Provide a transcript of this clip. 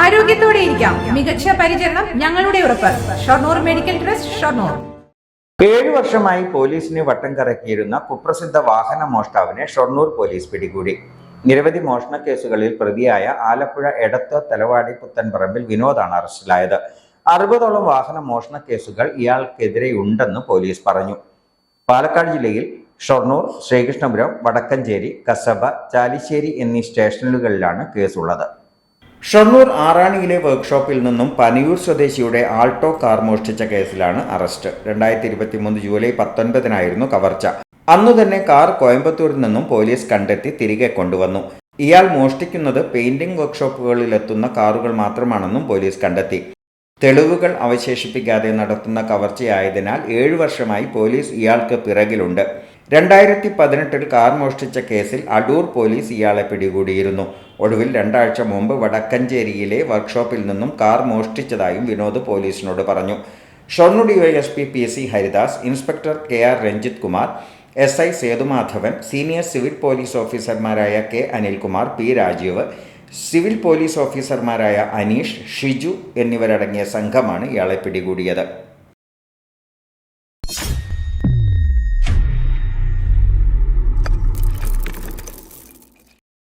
ആരോഗ്യത്തോടെ ഇരിക്കാം. മികച്ച പരിചരണം ഞങ്ങളുടെ ഉറപ്പ്. Shoranur medical trust Shoranur. ഏഴു വർഷമായി പോലീസിന് വട്ടം കറക്കിയിരുന്ന കുപ്രസിദ്ധ വാഹന മോഷ്ടാവിനെ ഷൊർണൂർ പോലീസ് പിടികൂടി. നിരവധി മോഷണ കേസുകളിൽ പ്രതിയായ ആലപ്പുഴ എടത്ത് തലവാടി പുത്തൻപറമ്പിൽ വിനോദാണ് അറസ്റ്റിലായത്. അറുപതോളം വാഹന മോഷണ കേസുകൾ ഇയാൾക്കെതിരെ ഉണ്ടെന്ന് പോലീസ് പറഞ്ഞു. പാലക്കാട് ജില്ലയിൽ ഷൊർണൂർ ശ്രീകൃഷ്ണപുരം വടക്കഞ്ചേരി കസബ ചാലിശ്ശേരി എന്നീ സ്റ്റേഷനുകളിലാണ് കേസുള്ളത്. ഷൊർണൂർ ആറാണിയിലെ വർക്ക്ഷോപ്പിൽ നിന്നും പനിയൂർ സ്വദേശിയുടെ ആൾട്ടോ കാർ മോഷ്ടിച്ച കേസിലാണ് അറസ്റ്റ്. രണ്ടായിരത്തി ഇരുപത്തി മൂന്ന് ജൂലൈ പത്തൊൻപതിനായിരുന്നു കവർച്ച. അന്നു തന്നെ കാർ കോയമ്പത്തൂരിൽ നിന്നും പോലീസ് കണ്ടെത്തി തിരികെ കൊണ്ടുവന്നു. ഇയാൾ മോഷ്ടിക്കുന്നത് പെയിന്റിംഗ് വർക്ക്ഷോപ്പുകളിലെത്തുന്ന കാറുകൾ മാത്രമാണെന്നും പോലീസ് കണ്ടെത്തി. തെളിവുകൾ അവശേഷിപ്പിക്കാതെ നടത്തുന്ന കവർച്ചയായതിനാൽ ഏഴു വർഷമായി പോലീസ് ഇയാൾക്ക് പിറകിലുണ്ട്. രണ്ടായിരത്തി പതിനെട്ടിൽ കാർ മോഷ്ടിച്ച കേസിൽ അടൂർ പോലീസ് ഇയാളെ പിടികൂടിയിരുന്നു. ഒടുവിൽ രണ്ടാഴ്ച മുമ്പ് വടക്കഞ്ചേരിയിലെ വർക്ക്ഷോപ്പിൽ നിന്നും കാർ മോഷ്ടിച്ചതായും വിനോദ് പോലീസിനോട് പറഞ്ഞു. Shoranur DYSP P C Haridas inspector K R Ranjith Kumar S I Sethumadhavan senior civil police ഓഫീസർമാരായ K Anilkumar P Rajeev civil police ഓഫീസർമാരായ അനീഷ് ഷിജു എന്നിവരടങ്ങിയ സംഘമാണ് ഇയാളെ പിടികൂടിയത്.